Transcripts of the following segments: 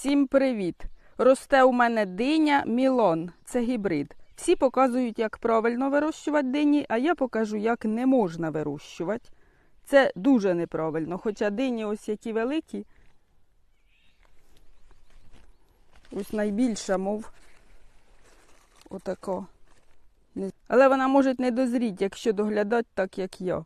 Всім привіт! Росте у мене диня Мілон. Це гібрид. Всі показують, як правильно вирощувати дині, а я покажу, як не можна вирощувати. Це дуже неправильно. Хоча дині ось які великі. Ось найбільша, мов отако. Але вона може не дозріти, якщо доглядати так, як я.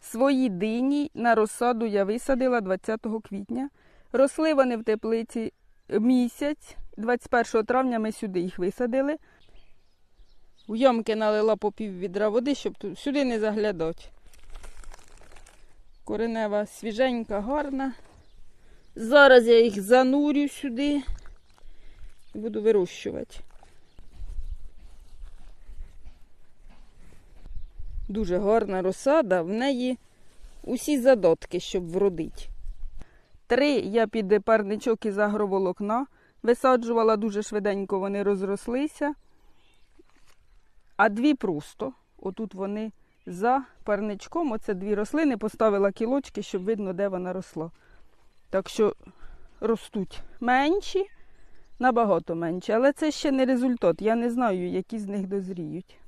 Свої дині на розсаду я висадила 20 квітня. Росли вони в теплиці місяць. 21 травня ми сюди їх висадили. У ямки налила по пів відра води, щоб тут сюди не заглядати. Коренева свіженька, гарна. Зараз я їх занурю сюди і буду вирощувати. Дуже гарна розсада, в неї усі задатки, щоб вродити. Три я під парничок із агроволокна висаджувала дуже швиденько, вони розрослися. А дві просто. Отут вони за парничком. Оце дві рослини, поставила кілочки, щоб видно, де вона росла. Так що ростуть менші, набагато менші. Але це ще не результат. Я не знаю, які з них дозріють.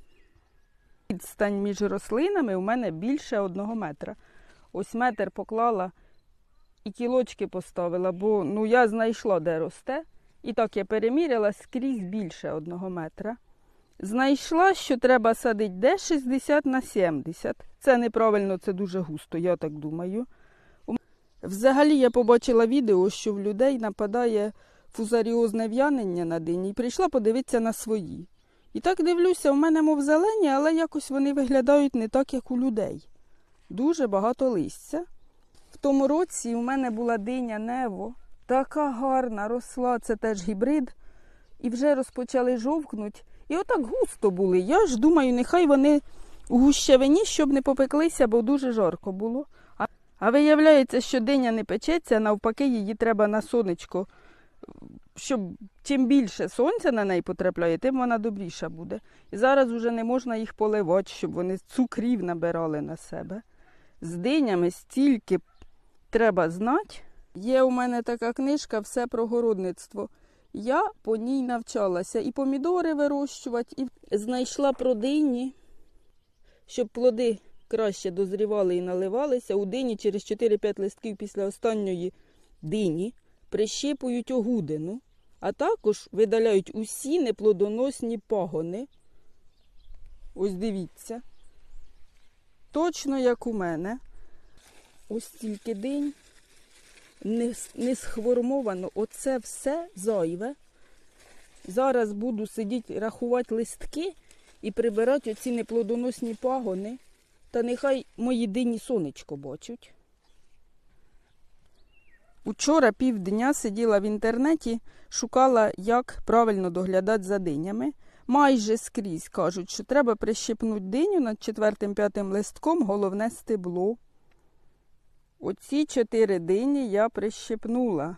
Відстань між рослинами у мене більше одного метра. Ось метр поклала і кілочки поставила, бо ну, я знайшла, де росте. І так я переміряла скрізь більше одного метра. Знайшла, що треба садити де 60 на 70. Це неправильно, це дуже густо, я так думаю. Взагалі я побачила відео, що в людей нападає фузаріозне в'янення на дині і прийшла подивитися на свої. І так дивлюся, у мене мов зелені, але якось вони виглядають не так, як у людей. Дуже багато листя. Тому році у мене була диня Нево. Така гарна росла, це теж гібрид. І вже розпочали жовкнуть. І отак густо були. Я ж думаю, нехай вони у гущавині, щоб не попеклися, бо дуже жарко було. А, а виявляється, що диня не печеться, навпаки, її треба на сонечко. Щоб чим більше сонця на неї потрапляє, тим вона добріша буде. І зараз вже не можна їх поливати, щоб вони цукрів набирали на себе. З динями стільки треба знати. Є у мене така книжка Все про городництво. Я по ній навчалася і помідори вирощувати, і знайшла про дині, щоб плоди краще дозрівали і наливалися. У дині через 4-5 листків після останньої дині прищипують огудину, а також видаляють усі неплодоносні пагони. Ось дивіться. Точно як у мене. Ось стільки динь не, не схвормовано. Оце все зайве. Зараз буду сидіти, рахувати листки і прибирати оці неплодоносні пагони. Та нехай мої дині сонечко бачать. Учора півдня сиділа в інтернеті, шукала, як правильно доглядати за динями. Майже скрізь кажуть, що треба прищипнути диню над четвертим-п'ятим листком, головне стебло. Оці чотири дині я прищипнула.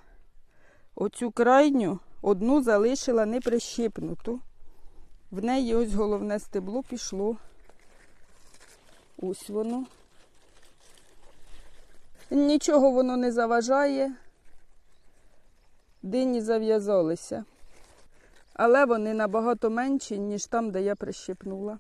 Оцю крайню одну залишила не прищипнуту. В неї ось головне стебло пішло. Ось воно. Нічого воно не заважає. Дині зав'язалися. Але вони набагато менші, ніж там, де я прищипнула.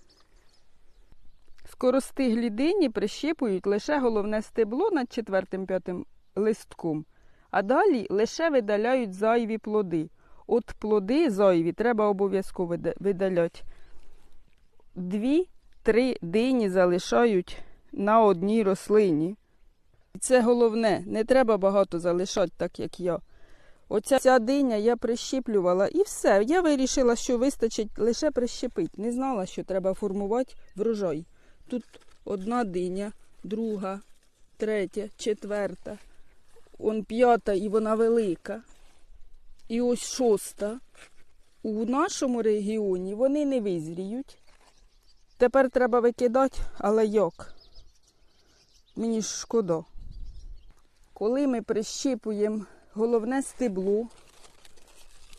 Скоростиглі дині прищипують лише головне стебло над четвертим-п'ятим листком, а далі лише видаляють зайві плоди. От плоди зайві треба обов'язково вида- видаляти. Дві-три дині залишають на одній рослині. І це головне, не треба багато залишати, так як я. Оця ця диня я прищіплювала і все. Я вирішила, що вистачить лише прищепити. Не знала, що треба формувати врожай. Тут одна диня, друга, третя, четверта, он п'ята і вона велика. І ось шоста. У нашому регіоні вони не визріють. Тепер треба викидати, але як? Мені ж шкода. Коли ми прищіпуємо головне стебло,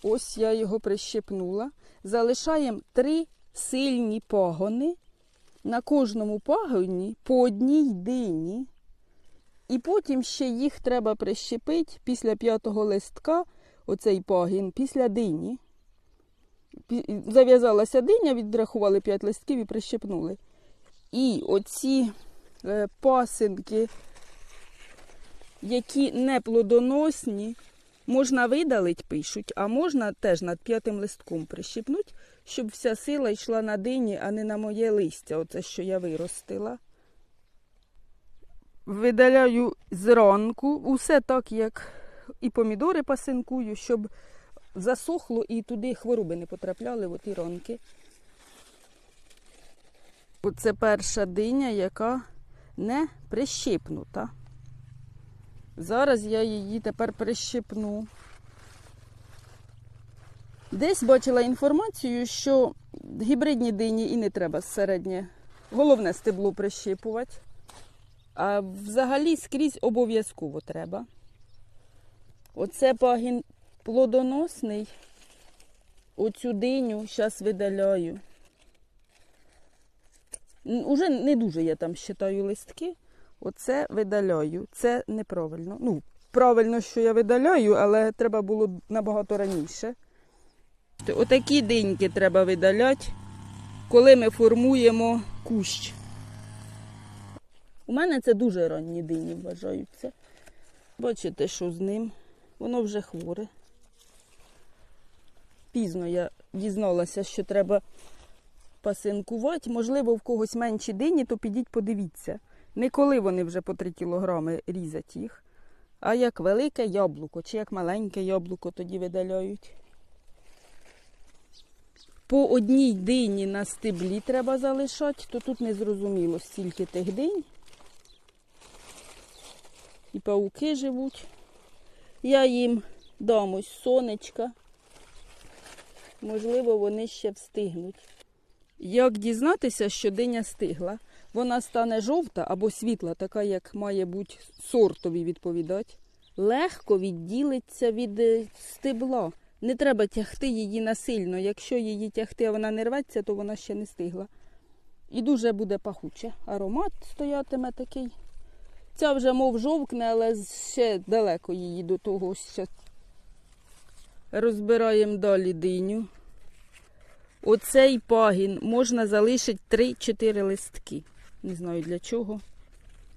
ось я його прищепнула, залишаємо три сильні пагони. На кожному пагоні по одній дині. І потім ще їх треба прищепити після п'ятого листка оцей пагін після дині. Зав'язалася диня, відрахували 5 листків і прищепнули. І оці е, пасинки, які не плодоносні, можна видалить, пишуть, а можна теж над п'ятим листком прищепнуть, щоб вся сила йшла на дині, а не на моє листя, оце що я виростила. Видаляю зранку, усе так, як і помідори пасинкую, щоб засохло і туди хвороби не потрапляли, в оті ранки. Оце перша диня, яка не прищипнута. Зараз я її тепер прищипну. Десь бачила інформацію, що гібридні дині і не треба середнє. Головне стебло прищипувати. А взагалі скрізь обов'язково треба. Оце пагін плодоносний. Оцю диню зараз видаляю. Уже не дуже я там считаю листки. Оце видаляю. Це неправильно. Ну, правильно, що я видаляю, але треба було набагато раніше. Отакі диньки треба видаляти, коли ми формуємо кущ. У мене це дуже ранні дині вважаються. Бачите, що з ним? Воно вже хворе. Пізно я дізналася, що треба пасинкувати. Можливо, в когось менші дині, то підіть подивіться. Не коли вони вже по 3 кілограми різать їх, а як велике яблуко, чи як маленьке яблуко тоді видаляють. По одній дині на стеблі треба залишати, то тут не зрозуміло, стільки тих динь. І пауки живуть. Я їм дам ось сонечка. Можливо, вони ще встигнуть. Як дізнатися, що диня стигла? Вона стане жовта або світла, така, як має бути сортові відповідати. Легко відділиться від е, стебла. Не треба тягти її насильно. Якщо її тягти, а вона не рветься, то вона ще не стигла. І дуже буде пахуче. Аромат стоятиме такий. Ця вже мов жовкне, але ще далеко її до того. Ще. Розбираємо далі диню. Оцей пагін можна залишити 3-4 листки. Не знаю для чого.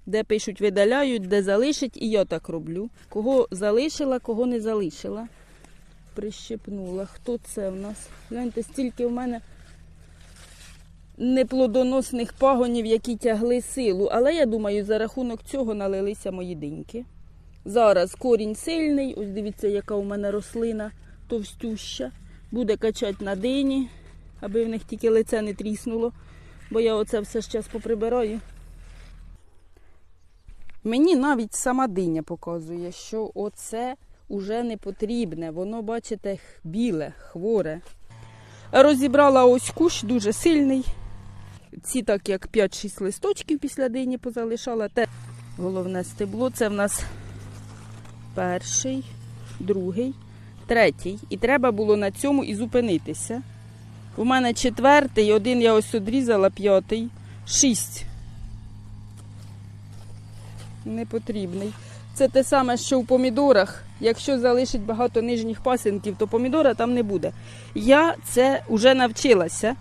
Де пишуть, видаляють, де залишить, і я так роблю. Кого залишила, кого не залишила. Прищепнула. Хто це в нас? Гляньте, стільки в мене неплодоносних пагонів, які тягли силу. Але я думаю, за рахунок цього налилися мої диньки. Зараз корінь сильний, ось дивіться, яка у мене рослина товстюща. Буде качати на дині, аби в них тільки лице не тріснуло, бо я оце все зараз поприбираю. Мені навіть сама диня показує, що оце уже не потрібне. Воно, бачите, біле, хворе. Розібрала ось кущ дуже сильний. Ці так як 5-6 листочків після дині позалишала. Те головне стебло. Це в нас перший, другий, третій. І треба було на цьому і зупинитися. У мене четвертий, один я ось одрізала, п'ятий, шість. Не потрібний. Це те саме, що в помідорах. Якщо залишить багато нижніх пасинків, то помідора там не буде. Я це вже навчилася.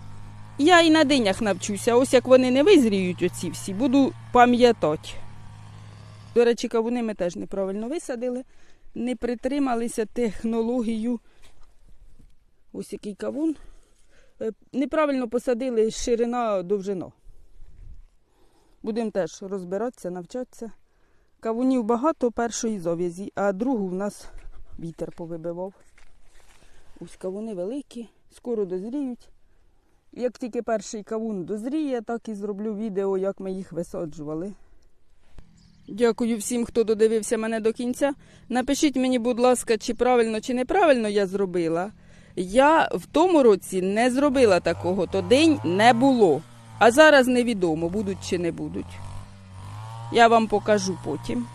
Я і на динях навчуся. Ось як вони не визріють, оці всі, буду пам'ятати. До речі, кавуни ми теж неправильно висадили, не притрималися технологію. Ось який кавун. Е, Неправильно посадили ширина довжина. Будемо теж розбиратися, навчатися. Кавунів багато першої зав'язі, а другу в нас вітер повибивав. Ось кавуни великі, скоро дозріють. Як тільки перший кавун дозріє, так і зроблю відео, як ми їх висаджували. Дякую всім, хто додивився мене до кінця. Напишіть мені, будь ласка, чи правильно, чи неправильно я зробила. Я в тому році не зробила такого, то день не було. А зараз невідомо, будуть чи не будуть. Я вам покажу потім.